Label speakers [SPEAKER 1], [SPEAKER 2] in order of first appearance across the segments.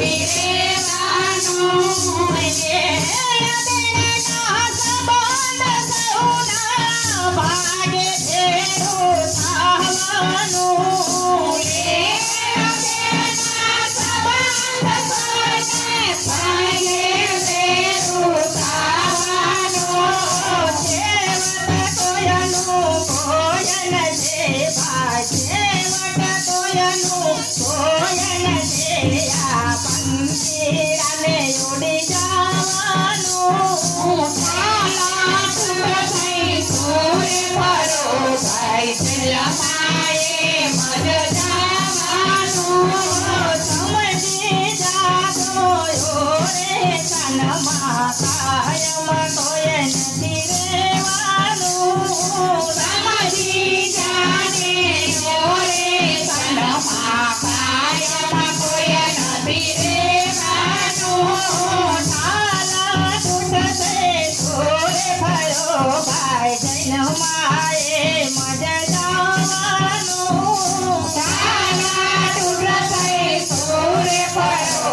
[SPEAKER 1] Thank
[SPEAKER 2] you.
[SPEAKER 1] 안녕 하.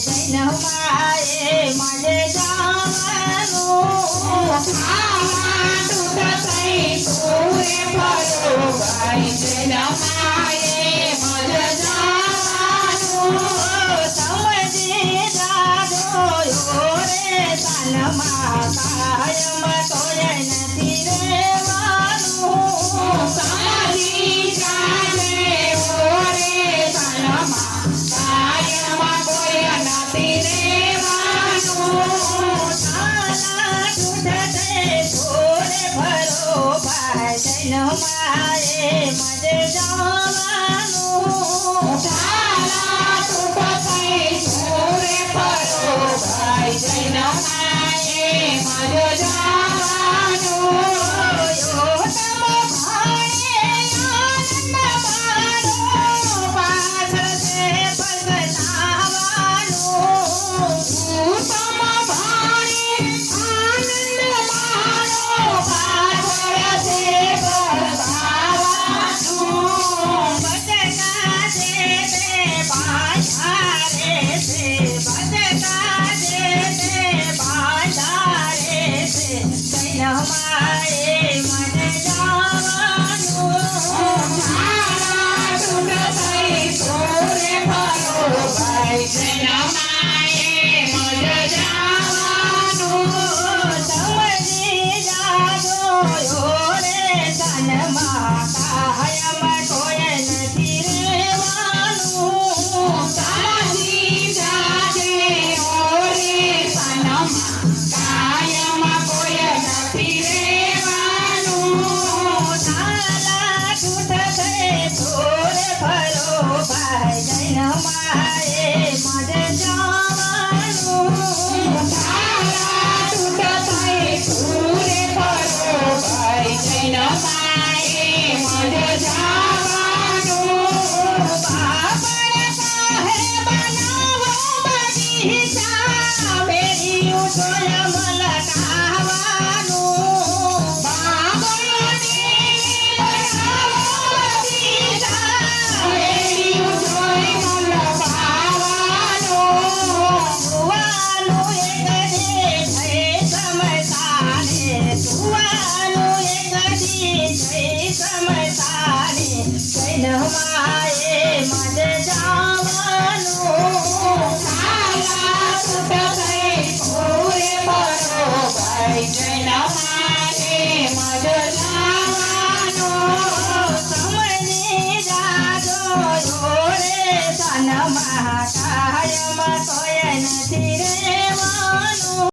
[SPEAKER 2] લેશે જન્માએ મને আমারে মনে માએ મજ જવાનું.